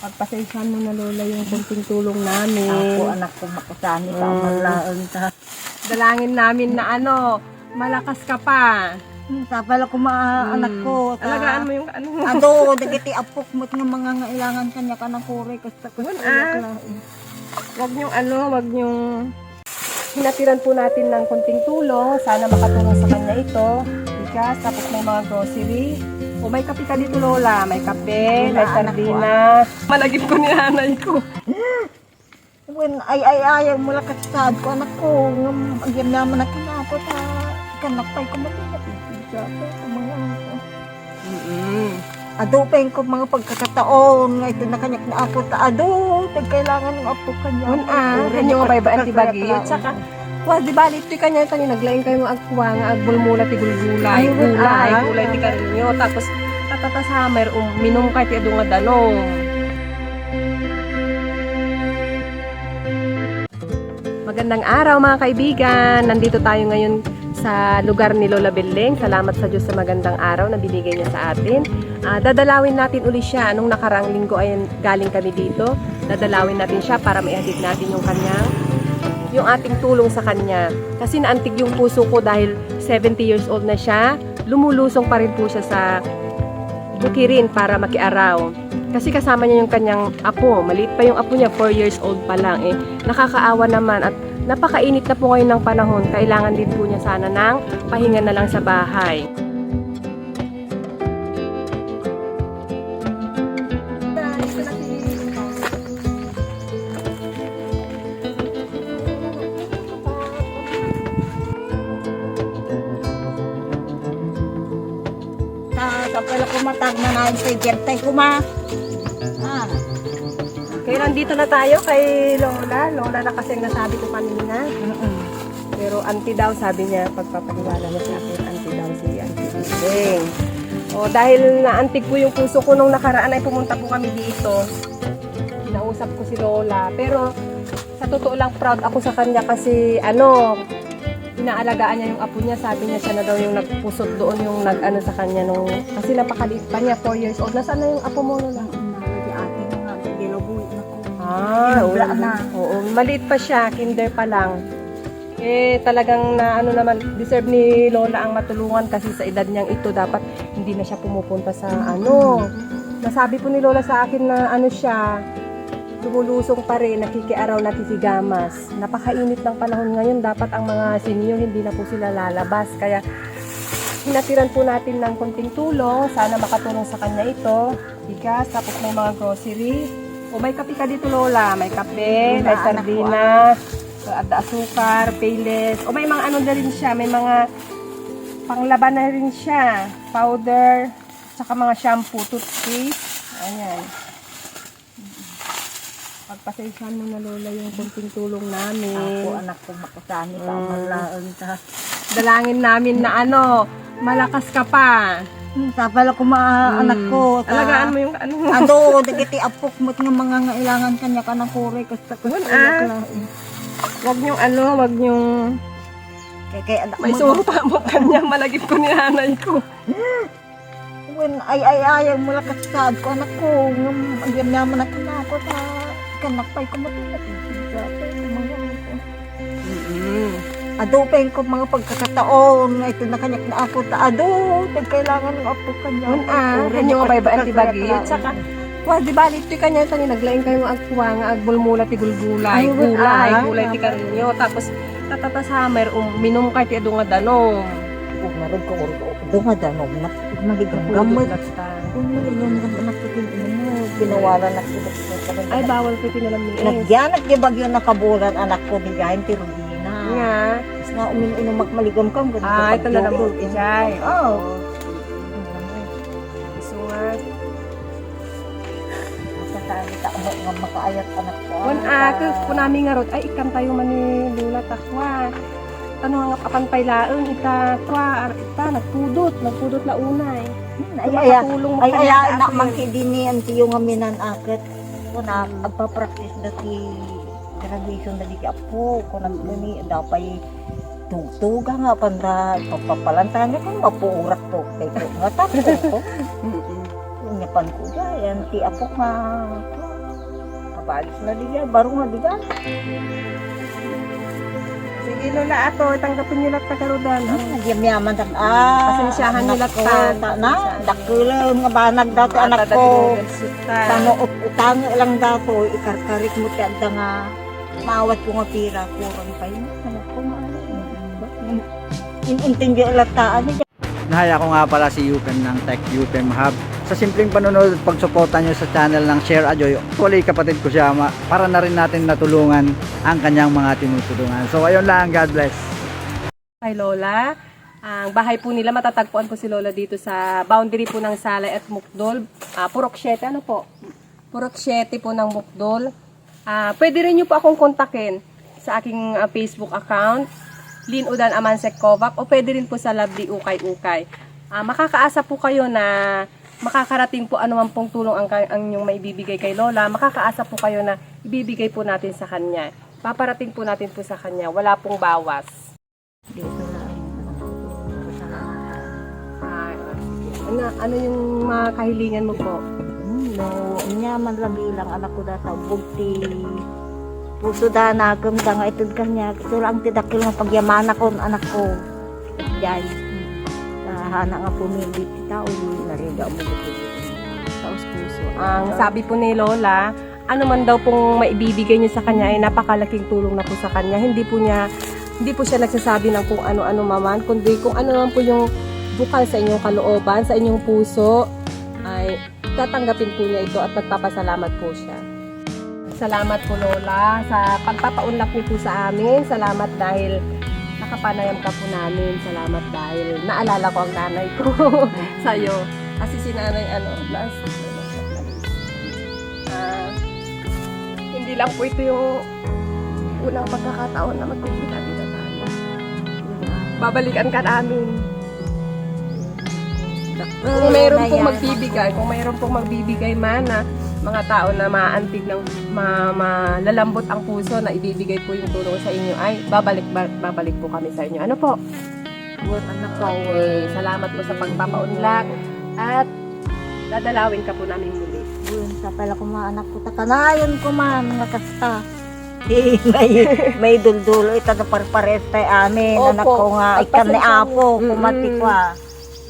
Pagpasensyahan mo na lola yung kunting tulong namin. Ako anak ko makasani pa Mm. malaon ta. Dalangin namin na ano, malakas ka pa. Sapala ko mga Mm. anak ko. ta- Alagaan mo yung ano mo. Ado, dagiti apok mo't nga mga ngailangan kanya ka ng kure kasta ko ah. Wag niyong ano, wag niyong hinatiran po natin ng kunting tulong. Sana makatulong sa kanya ito. Bigas, tapos may mga grocery. O may kape ka dito, Lola. May kape, may anak ko, sardina. Malagip ko ni nanay ko. When ay ay ay mula kasad ko anak ko ngam agyan naman na kinako ta kanakpay ko matinat sa mga ako. Mm-mm. Ado pa yung ko mga pagkakataon nga ito na kanyak na ako ta ado tag kailangan ng apo kanya. Yun ah, kanyo bay ba antibagi. At saka, wa di ba ito kanya tani naglain kayo ang agwa nga agbulmula ti gulgulay. Ay, yun, Gulay, ah. gulay ti karinyo. Tapos tatata summer um, minum ka ti adu nga danong. Magandang araw mga kaibigan. Nandito tayo ngayon sa lugar ni Lola Beling. Salamat sa Diyos sa magandang araw na binigay niya sa atin. Ah, dadalawin natin uli siya. Nung nakaraang linggo ay galing kami dito. Dadalawin natin siya para maihatid natin yung kanyang yung ating tulong sa kanya. Kasi naantig yung puso ko dahil 70 years old na siya. Lumulusong pa rin po siya sa bukirin para makiaraw. Kasi kasama niya yung kanyang apo. Maliit pa yung apo niya, 4 years old pa lang. Eh, nakakaawa naman at napakainit na po ngayon ng panahon. Kailangan din po niya sana ng pahinga na lang sa bahay. Ta sapala ko matag na na sa jertay ko ma. Ah, Kaya nandito na tayo kay Lola. Lola na kasi ang nasabi ko kanina. Pero auntie daw, sabi niya, pagpapaniwala mo sa akin, auntie daw si auntie Bing. O, dahil naantig ko yung puso ko nung nakaraan ay pumunta po kami dito. Kinausap ko si Lola. Pero, sa totoo lang, proud ako sa kanya kasi, ano, inaalagaan niya yung apo niya. Sabi niya siya na daw yung nagpusot doon yung nag-ano sa kanya nung, kasi napakaliit pa niya, 4 years old. Nasaan na yung apo mo, Lola? Di ate nga gilobuy na ko. Ah, oo. Na. Oo, maliit pa siya, kinder pa lang. Eh, talagang na ano naman, deserve ni Lola ang matulungan kasi sa edad niyang ito, dapat hindi na siya pumupunta sa ano. Nasabi po ni Lola sa akin na ano siya, lumulusong pa rin, nakikiaraw na kisigamas. Napakainit ng panahon ngayon, dapat ang mga senior hindi na po sila lalabas. Kaya hinatiran po natin ng konting tulong. Sana makatulong sa kanya ito. Bigas, tapos may mga grocery. O may kape ka dito, Lola. May kape, may anak sardina, at asukar, payless. O may mga ano na rin siya. May mga panglaban na rin siya. Powder, tsaka mga shampoo, toothpaste. Ayan. Pagpasensyahan mo na, Lola, yung konting tulong namin. Ako anak ko makasani pa Mm. malaon ta. Dalangin namin na ano, malakas ka pa. Sapala ko mga Mm. anak ko. ta- Alagaan mo yung ano mo. Ado, dagiti apok mo't nga mga ngailangan kanya ka ng kure kasta ko ah. Wag niyong ano, wag niyong Kaya kaya anak may suro pa mo kanya, malagip ko ni nanay ko. Ay ay ay mula kasad ko anak ko ngam agyan naman na kinako ta kanakpay ko matinat sa mga. Ado pa yung ko mga pagkakataon nga ito na kanyak na ako ta ado tag kailangan ng apo kanya. Yun ah, kanyo nga bay ba antibagi. At saka, wa di ba ito kanya tani naglain kayo ang agwa nga agbulmula ti gulgulay, gulay, gulay ti karinyo. Tapos tatata summer um, minum ka ti adu nga danong. Kung naroon ko do nga danom na magigang Kung naroon nga anak ko din mo ginawaran na ko Ay, bawal ko tinalam ni Es. Nagyan at gibagyo nakabulan anak ko bigahin ti Rubina. Nga. Tapos nga umin-inom magmaligam kam. Ah, ito na lang po. Ijay. Oo. So nga, Masasalita mo nga makaayat anak ko. Wan ako, kunami nga rod, ay ikan tayo man ni Lula takwa. Ano nga apantay laeng ita ar- ita nagpudot, nagpudot la unay. Ay, ay, ay, ay, ay, ay, na akin. mangkidini ang tiyo nga minan akit. Kung na, agpa-practice dati graduation na di apo. Kung nagmuni, dapay tugtuga nga panda papapalantahan kung mapuurak to. Kaya ko nga tapo ko. Nyapan ko yan ti apo nga. Paalis na diyan, barong na diyan. Sige Lola, ato, tanggapin niyo lang tagarudan. Nagyamyaman tak ah. Pasensyahan niyo anak lang ko, ta- Na, dakulang nga banag dato anak ko. Tano ut utang lang dato ikarkarik mo ti adda nga maawat ko nga pira kurang pa yun. Anak ko nga. Inintindi alataan niya. Nahaya ko nga pala si Yupen ng Tech Yupen Hub. Sa simpleng panonood at pagsuporta nyo sa channel ng Share Ajoy, actually kapatid ko siya para na rin natin natulungan ang kanyang mga tinutulungan. So ayun lang, God bless. Kay Lola. Ang bahay po nila, matatagpuan po si Lola dito sa boundary po ng Salay at Mukdol. Ah, Purok 7, ano po? Purok 7 po ng Mukdol. Ah, pwede rin nyo po akong kontakin sa aking ah, Facebook account, Lin Udan Amansek Kovac, o pwede rin po sa Lovely Ukay Ukay. Ah, makakaasa po kayo na makakarating po anuman pong tulong ang, ang inyong maibibigay kay Lola. Makakaasa po kayo na ibibigay po natin sa kanya. Paparating po natin po sa kanya. Wala pong bawas. Ano, ano yung mga kahilingan mo po? Hmm, no, niya man lang bilang anak ko da sa bugti. Puso da na agam da kanya. Ito lang tidakil nga pagyamana ko anak ko. Jay. Hana nga pumili ti tao. Nariga mo. Taos puso. Ang sabi po ni Lola, ano man daw pong maibibigay niyo sa kanya ay napakalaking tulong na po sa kanya. Hindi po niya hindi po siya nagsasabi ng kung ano-ano maman, kundi kung ano naman po yung bukal sa inyong kalooban, sa inyong puso, ay tatanggapin po niya ito at magpapasalamat po siya. Salamat po Lola sa pagpapaunlak niyo po sa amin. Salamat dahil nakapanayam ka po namin. Salamat dahil naalala ko ang nanay ko sa'yo. Kasi si nanay ano, last Ah, hindi lang po ito yung unang pagkakataon na magkikita dito tayo. Babalikan ka namin. Kung mayroon pong magbibigay, kung mayroon pong magbibigay man na mga tao na maantig ng ma, malalambot ang puso na ibibigay po yung tulong sa inyo ay babalik ba- babalik po kami sa inyo. Ano po? Buwan anak ko. Okay, salamat po sa pagpapaunlak at dadalawin ka po namin muli. Buwan sa pala ko mga anak ko. Takanayon ko man nga kasta. Eh, may, may duldulo ito na parpares tayo amin. Opo. Anak ko nga, ikan ni Apo, niyo. kumati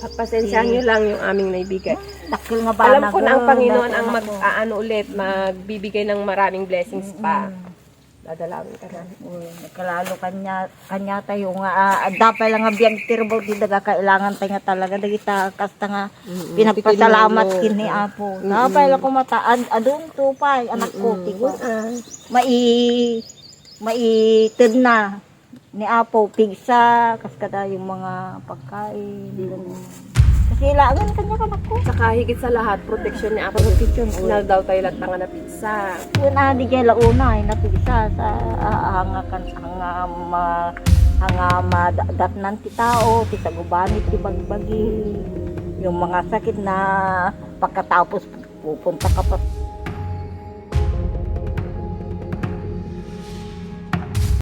Mm-mm. ah. Pasensyahan nyo lang yung aming naibigay. Dakil nga ba Alam ko na ang Panginoon ang mag aano ulit, magbibigay ng maraming blessings pa. Dadalawin ka na. Kalalo kanya, kanya tayo nga, ah, dapat lang nga biyag tirbo, di daga kailangan tayo nga talaga, dagita kasta nga, pinagpasalamat Tikinulo. kin ni Apo. Dapat lang kumata, ad, adong tupay, anak ko, tiko. Ah, Mai, maitid na ni Apo, pigsa, kaskada yung mga pagkain. ganun. Kasi ilangan kanya ka ko. Saka higit sa lahat, protection ni Apo. Protection. Na daw tayo latanga na pizza. Yun ah, di kaya launa ay napigsa sa ah, hanga kan hanga ma hanga madat nan ti tao, ti sagubani ti bagbagi. Yung mga sakit na pagkatapos pupunta ka pa